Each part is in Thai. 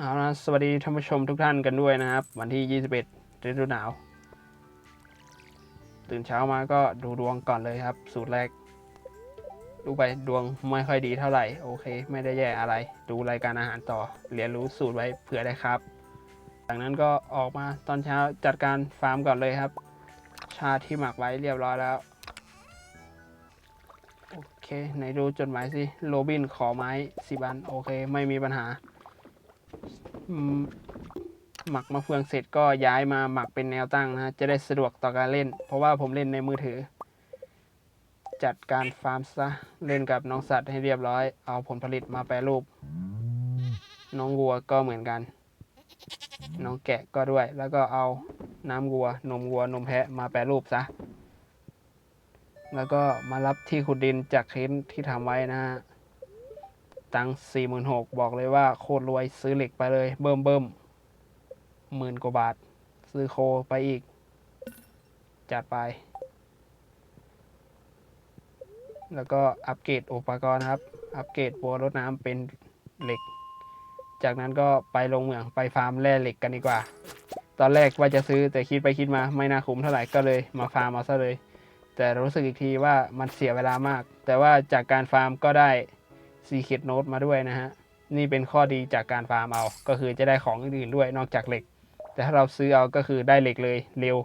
เอาละสวัสดีท่านผู้ชมทุกท่านกันด้วยนะครับ วันที่ 21ฤดูหนาว ตื่นเช้ามาก็ดูดวงก่อนเลยครับ สูตรแรก ดูไปดวงไม่ค่อยดีเท่าไหร่ โอเค ไม่ได้แย่อะไร ดูรายการอาหารต่อ เรียนรู้สูตรไว้เผื่อได้ครับ จากนั้นก็ออกมาตอนเช้าจัดการฟาร์มก่อนเลยครับ ชาที่หมักไว้เรียบร้อยแล้ว โอเคไหนดูจดหมายสิโรบินขอไม้สิบันโอเค ไม่มีปัญหา หมักมะเฟืองเสร็จก็ย้ายมาหมักเป็นแนวตั้งนะจะได้สะดวกต่อการเล่น เพราะว่าผมเล่นในมือถือ จัดการฟาร์มซะเล่นกับน้องสัตว์ให้เรียบร้อย เอาผลผลิตมาแปรรูป น้องวัวก็เหมือนกัน น้องแกะก็ด้วย แล้วก็เอาน้ำวัว นมวัวนมแพะมาแปรรูปซะแล้วก็มารับที่ขุดดินจากเค้นที่ทำไว้นะฮะ ตังสี่หมื่นหกบอกเลยว่าโคตรรวยซื้อเหล็กไปเลย เบิ่มเบิ่มหมื่นกว่าบาท ซื้อโคไปอีก จัดไป แล้วก็อัปเกรดอุปกรณ์ครับ อัปเกรดบัวรดน้ำเป็นเหล็ก จากนั้นก็ไปลงเหมืองไปฟาร์มแร่เหล็กกันดีกว่า ตอนแรกว่าจะซื้อแต่คิดไปคิดมาไม่น่าคุ้มเท่าไหร่ก็เลยมาฟาร์มเอาซะเลย แต่รู้สึกอีกทีว่ามันเสียเวลามาก แต่ว่าจากการฟาร์มก็ได้ ซีเคดโน e มาด้วยนะฮะ นี่เป็นข้อดีจากการฟาร์มเอา ก็คือจะได้ของอื่นๆด้วยนอกจากเหล็ก แต่ถ้าเราซื้อเอาก็คือได้เหล็กเลยเร็ว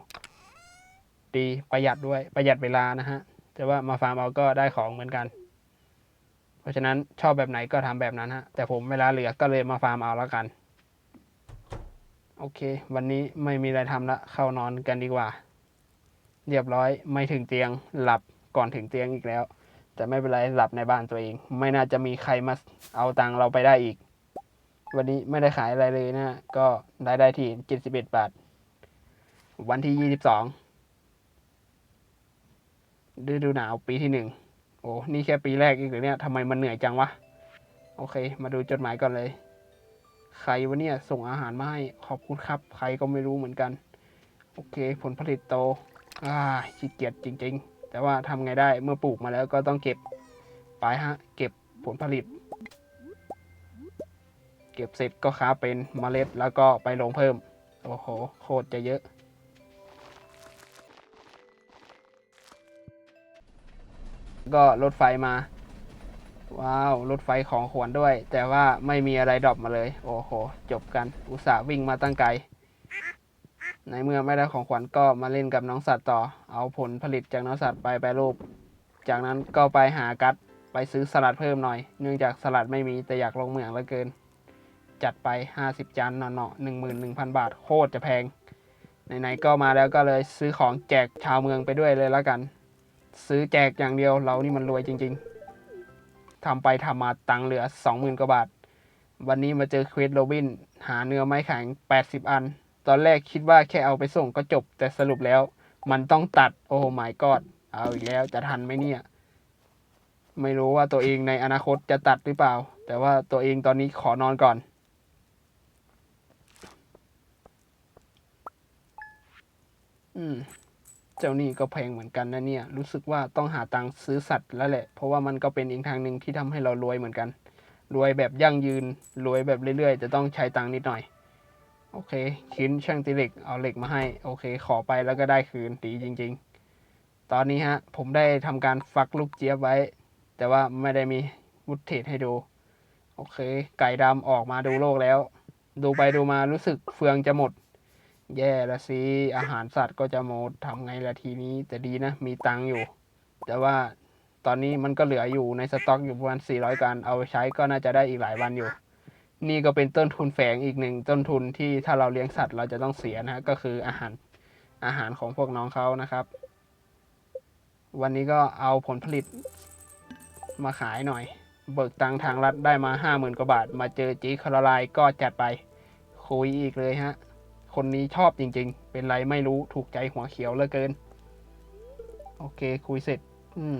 ดีประหยัดด้วยประหยัดเวลานะฮะ แต่ว่ามาฟาร์มเอาก็ได้ของเหมือนกัน เพราะฉะนั้นชอบแบบไหนก็ทำแบบนั้นฮะ แต่ผมเวลาเหลือก็เลยมาฟาร์มเอาแล้วกัน โอเค วันนี้ไม่มีอะไรทำละเข้านอนกันดีกว่า เรียบร้อยไม่ถึงเตียงหลับก่อนถึงเตียงอีกแล้ว แต่ไม่เป็นไรหลับในบ้านตัวเอง ไม่น่าจะมีใครมาเอาตังเราไปได้อีก วันนี้ไม่ได้ขายอะไรเลยนะ ก็ได้ได้ที่เจ็ดสิบเอ็ดบาท วันที่ยี่สิบสองฤดูหนาวปีที่หนึ่งโอ้นี่แค่ปีแรกอีกหรือเนี่ยทำไมมันเหนื่อยจังวะ โอเค มาดูจดหมายก่อนเลย ใครวะเนี่ยส่งอาหารมาให้ ขอบคุณครับ ใครก็ไม่รู้เหมือนกัน โอเค ผลผลิตโต อ่าขี้เกียจจริง ๆ แต่ว่าทำไงได้เมื่อปลูกมาแล้วก็ต้องเก็บไปฮะ เก็บผลผลิต เก็บเสร็จก็ค้าเป็นเมล็ดแล้วก็ไปลงเพิ่ม โอ้โห โคตรจะเยอะก็รถไฟมา ว้าว รถไฟของขวัญด้วย แต่ว่าไม่มีอะไรดรอปมาเลย โอ้โห จบกัน อุตส่าห์วิ่งมาตั้งไกล ในเมื่อไม่ได้ของขวัญก็มาเล่นกับน้องสัตว์ต่อ เอาผลผลิตจากน้องสัตว์ไปแปรรูป จากนั้นก็ไปหากัดไปซื้อสลัดเพิ่มหน่อย เนื่องจากสลัดไม่มีแต่อยากลงเหมืองเหลือเกิน จัดไป 50 จานเนาะหนึ่งหมื่นหนึ่งพันบาทโคตรจะแพง ไหนๆก็มาแล้วก็เลยซื้อของแจกชาวเมืองไปด้วยเลยแล้วกัน ซื้อแจกอย่างเดียวเรานี่มันรวยจริง ๆทำไปทำมาตังค์เหลือ 20,000กว่าบาท วันนี้มาเจอเควสโรบิน หาเนื้อไม้แข็ง 80 อัน ตอนแรกคิดว่าแค่เอาไปส่งก็จบ แต่สรุปแล้ว มันต้องตัด โอ้ my god เอาอีกแล้วจะทันไหมเนี่ย ไม่รู้ว่าตัวเองในอนาคตจะตัดหรือเปล่า แต่ว่าตัวเองตอนนี้ขอนอนก่อน อืม เจ้านี่ก็แพงเหมือนกันนะเนี่ย รู้สึกว่าต้องหาตังค์ซื้อสัตว์แล้วแหละ เพราะว่ามันก็เป็นอีกทางหนึ่งที่ทำให้เรารวยเหมือนกัน รวยแบบยั่งยืน รวยแบบเรื่อยๆ จะต้องใช้ตังค์นิดหน่อย โอเคคินช่างตีเหล็กเอาเหล็กมาให้ โอเค ขอไปแล้วก็ได้คืนดีจริง ๆ ตอนนี้ฮะ ผมได้ทำการฟักลูกเจี๊ยบไว้ แต่ว่าไม่ได้มีวุฒเทศให้ดู โอเค ไก่ดำออกมาดูโลกแล้ว ดูไปดูมารู้สึกเฟืองจะหมด แย่ละสิอาหารสัตว์ก็จะหมดทำไงละทีนี้ แต่ดีนะ มีตังค์อยู่ แต่ว่าตอนนี้มันก็เหลืออยู่ในสต็อกอยู่ประมาณ400 กัน เอาไปใช้ก็น่าจะได้อีกหลายวันอยู่ นี่ก็เป็นต้นทุนแฝงอีกหนึ่งต้นทุนที่ถ้าเราเลี้ยงสัตว์เราจะต้องเสียนะฮะก็คืออาหารอาหารของพวกน้องเขานะครับ วันนี้ก็เอาผลผลิตมาขายหน่อย เบิกตังค์ทางรัฐได้มาห้าหมื่นกว่าบาท มาเจอจีคาราไลก็จัดไป คุยอีกเลยฮะ คนนี้ชอบจริงๆ เป็นไรไม่รู้ถูกใจหัวเขียวเหลือเกิน โอเคคุยเสร็จ อืม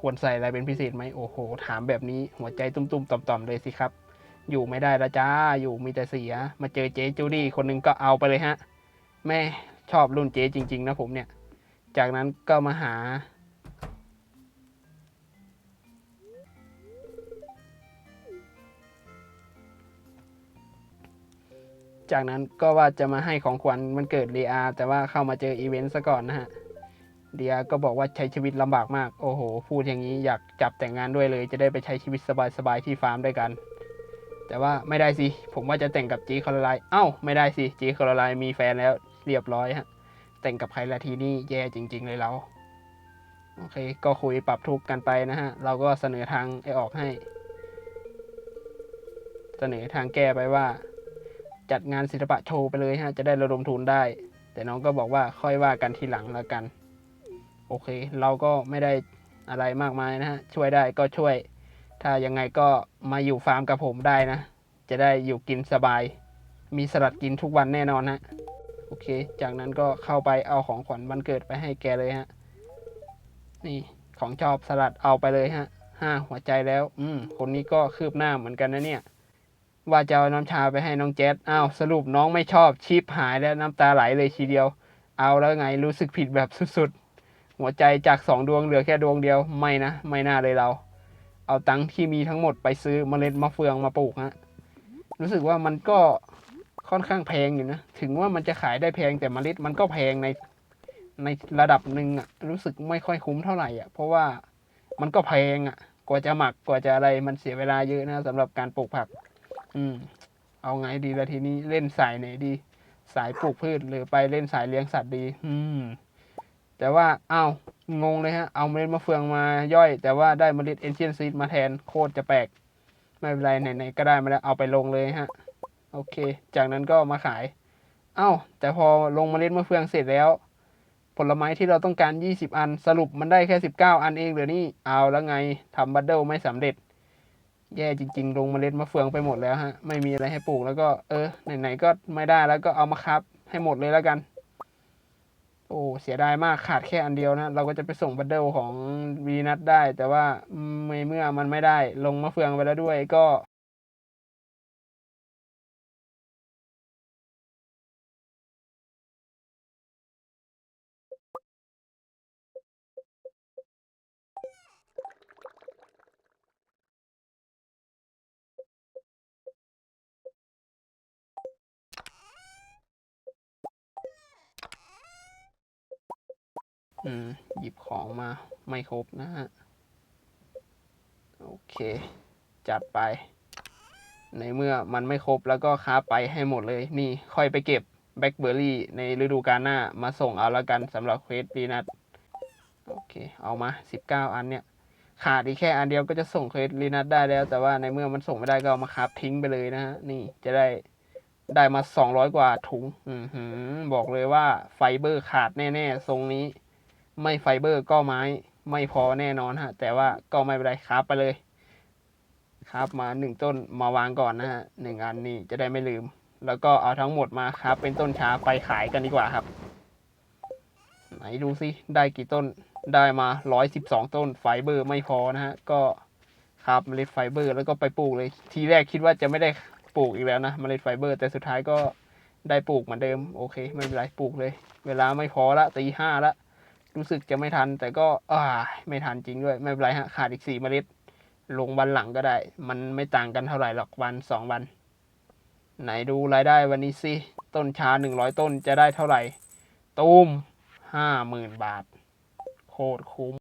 ควรใส่อะไรเป็นพิเศษไหมโอ้โห ถามแบบนี้หัวใจตุ้มๆต่อมๆเลยสิครับ อยู่ไม่ได้ละจ้า อยู่มีแต่เสีย มาเจอเจ๊จูดี้คนหนึงก็เอาไปเลยฮะ แม่ชอบรุ่นเจ๊จริง ๆ นะผมเนี่ย จากนั้นก็มาหา จากนั้นก็ว่าจะมาให้ของขวัญมันเกิดเรียแต่ว่าเข้ามาเจออีเวนต์ซะก่อนนะฮะเดียก็บอกว่าใช้ชีวิตลำบากมาก โอ้โห พูดอย่างนี้อยากจับแต่งงานด้วยเลย จะได้ไปใช้ชีวิตสบายๆที่ฟาร์มด้วยกัน แต่ว่าไม่ได้สิ ผมว่าจะแต่งกับจีคอร์ไลเอ้า ไม่ได้สิจีคอร์ไลมีแฟนแล้วเรียบร้อยฮะ แต่งกับใครละทีนี่แย่จริง ๆ เลยเรา โอเค ก็คุยปรับทุกกันไปนะฮะ เราก็เสนอทางไอ้ออกให้ เสนอทางแก้ไปว่า จัดงานศิลปะโชว์ไปเลยฮะ จะได้ระดมทุนได้ แต่น้องก็บอกว่าค่อยว่ากันทีหลังแล้วกัน โอเค เราก็ไม่ได้อะไรมากมายนะฮะ ช่วยได้ก็ช่วย ถ้ายังไงก็มาอยู่ฟาร์มกับผมได้นะ จะได้อยู่กินสบาย มีสลัดกินทุกวันแน่นอนฮะโอเค จากนั้นก็เข้าไปเอาของขวัญวันเกิดไปให้แกเลยฮะ นี่ของชอบสลัดเอาไปเลยฮะห้าหัวใจแล้ว อืม คนนี้ก็คืบหน้าเหมือนกันนะเนี่ย ว่าจะเอาน้ำชาไปให้น้องแจ๊ดอ้าวสรุปน้องไม่ชอบชีพหายแล้วน้ำตาไหลเลยทีเดียว เอาแล้วไงรู้สึกผิดแบบสุดๆ หัวใจจากสองดวงเหลือแค่ดวงเดียวไม่นะ ไม่น่าเลยเรา เอาตังค์ที่มีทั้งหมดไปซื้อเมล็ดมะเฟืองมาปลูกฮะรู้สึกว่ามันก็ค่อนข้างแพงอยู่นะ ถึงว่ามันจะขายได้แพงแต่เมล็ดมันก็แพงในในระดับหนึ่งอะรู้สึกไม่ค่อยคุ้มเท่าไหร่อะ เพราะว่ามันก็แพงอะ กว่าจะหมักกว่าจะอะไรมันเสียเวลาเยอะนะสำหรับการปลูกผัก อืม เอาไงดีละทีนี้เล่นสายไหนดี สายปลูกพืชหรือไปเล่นสายเลี้ยงสัตว์ดี อืม แต่ว่าเอ้า งงเลยฮะ เอาเมล็ดมะเฟืองมาย่อย แต่ว่าได้เมล็ดเอนเชียนซีดมาแทนโคตรจะแปลก ไม่เป็นไรไหนๆก็ได้มาแล้วเอาไปลงเลยฮะ โอเค จากนั้นก็มาขาย เอ้า แต่พอลงเมล็ดมะเฟืองเสร็จแล้ว ผลไม้ที่เราต้องการ 20 อัน สรุปมันได้แค่ 19 อันเองเหรือนี่เอาแล้วไงทำบัตเดิลไม่สำเร็จ แย่จริง ๆ ลงเมล็ดมะเฟืองไปหมดแล้วฮะ ไม่มีอะไรให้ปลูกแล้วก็เออไหนๆก็ไม่ได้แล้วก็เอามาคับ ให้หมดเลยแล้วกัน โอ้เสียดายมากขาดแค่อันเดียวนะ เราก็จะไปส่งบัตเดิลของวีนัทได้ แต่ว่าไม่เมื่อมันไม่ได้ลงมะเฟืองไปแล้วด้วยก็ อืม หยิบของมาไม่ครบนะฮะ โอเค จัดไป ในเมื่อมันไม่ครบแล้วก็ค้าไปให้หมดเลย นี่ค่อยไปเก็บแบล็คเบอร์รี่ในฤดูกาลหน้ามาส่งเอาละกันสำหรับเควสปีนัทโอเค เอามา 19 อันเนี่ย ขาดอีกแค่อันเดียวก็จะส่งเควสลีนัทได้แล้ว แต่ว่าในเมื่อมันส่งไม่ได้ก็เอามาคับทิ้งไปเลยนะฮะ นี่จะได้ได้มา 200 กว่าถุง อืบอกเลยว่าไฟเบอร์ขาดแน่ ๆ ทรงนี้ ไม่ไฟเบอร์ก็ไม้ไม่พอแน่นอนฮะ แต่ว่าก็ไม่เป็นไรครับไปเลย ครับมาหนึ่งต้นมาวางก่อนนะฮะหนึ่งอันนี่จะได้ไม่ลืม แล้วก็เอาทั้งหมดมาครับ เป็นต้นชาไปขายกันดีกว่าครับ ไหนดูสิได้กี่ต้นได้มาร้อยสิบสองต้นไฟเบอร์ไม่พอนะฮะ ก็ครับเมล็ดไฟเบอร์ แล้วก็ไปปลูกเลย ทีแรกคิดว่าจะไม่ได้ปลูกอีกแล้วนะเมล็ดไฟเบอร์ แต่สุดท้ายก็ได้ปลูกเหมือนเดิม โอเค ไม่เป็นไรปลูกเลย เวลาไม่พอละตีห้าละ รู้สึกจะไม่ทัน แต่ก็อ่าไม่ทันจริงด้วย ไม่เป็นไรฮะ ขาดอีกสี่เมล็ด ลงวันหลังก็ได้ มันไม่ต่างกันเท่าไหร่หรอกวันสองวัน ไหนดูรายได้วันนี้สิ ต้นชาหนึ่งร้อยต้นจะได้เท่าไหร่ ตูมห้าหมื่นบาท โคตรคุ้ม